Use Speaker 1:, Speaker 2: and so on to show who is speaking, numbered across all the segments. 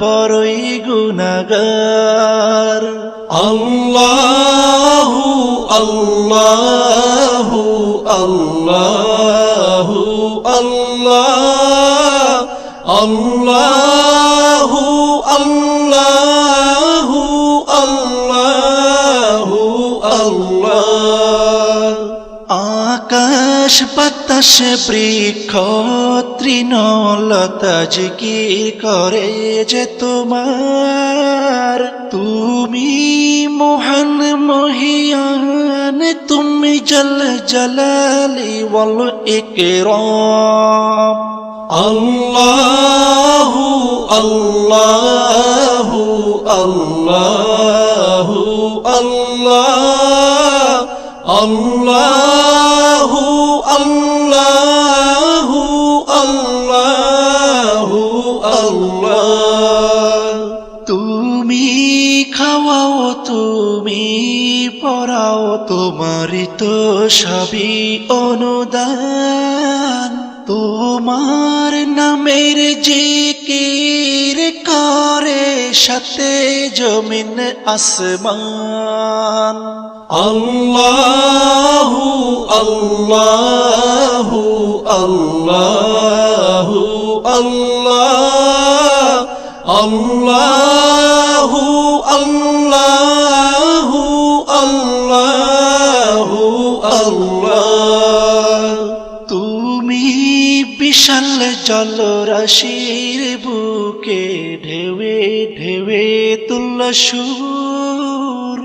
Speaker 1: বড়ই গুণাগার আল্লাহু আল্লাহু আল্লাহু আল্লাহ আল্লাহু আল্লাহু আল্লাহু আল্লাহ। আকাশ বাতাস বৃক্ষ, তৃণলতা জিকির করে যে তোমার। তুমি মহান মহিয়ান, তুমি জল জলালি বল একরম আল্লাহ আল্লাহ আল্লাহ আল্লাহ। আল্লাহ আল্লাহ আল্লাহ আল্লাহ। তুমি খাওয়াও তুমি পড়াও তোমারই তো সবই অনুদান। তোমার নামের যে জিকির করে সাথে জমিন আসমান। আল্লাহ الله الله الله الله الله الله الله তুমি বিশাল জলরাশির বুকে ঢেউে ঢেউে তুল্লা সুর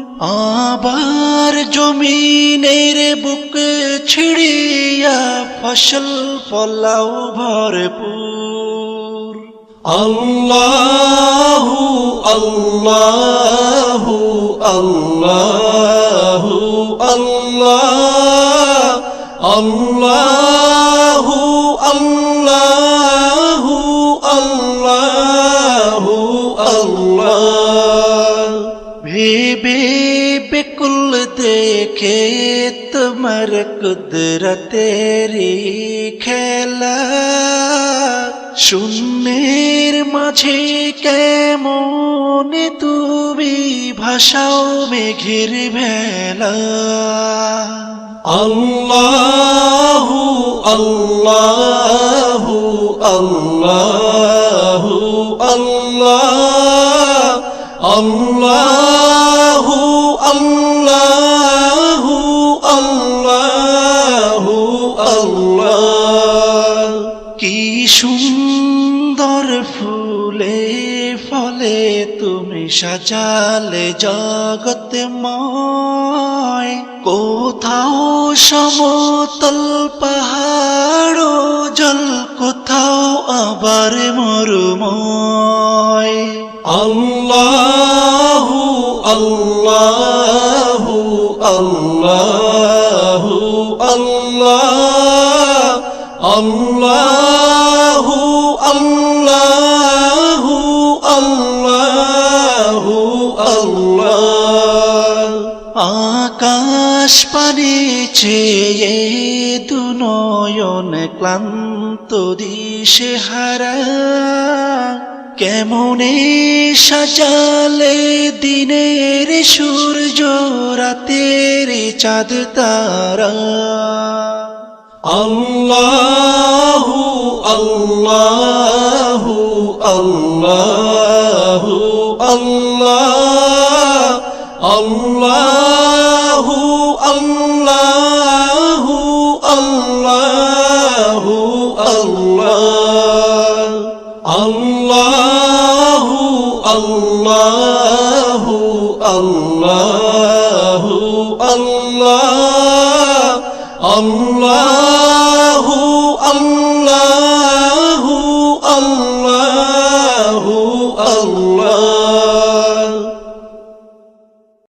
Speaker 1: আবার জমিনের বুক ছিড়িয়া ফসল ফলাও ভরপুর। আল্লাহ আল্লাহ আল্লাহ আল্লাহ আল্লাহ আল্লাহ। বেকুল দেখে তোমার কুদরতেরি খেলা শূন্যের মাঝে কেমন তুমি ভাষাও মেঘের ভেলা আল্লাহ আল্লাহ আল্লাহ আল্লাহ আল্লাহ আল্লাহ আল্লাহ আল্লাহ। কি সুন্দর ফুলে ফলে তুমি সাজালে জগৎ ময় কোথাও সমতল পাহাড় জল, কোথাও আবার মরুময়। আল্লাহ الله الله الله الله الله الله الله আকাশ পানি চেয়ে দুনয়ন ক্লান্ত দিশে হারা কেমনে সাজালে দিনের সূর্য রাতের চাঁদ তারা? আল্লাহ আল্লাহ আল্লাহ আল্লাহ আল্লাহ الله الله الله الله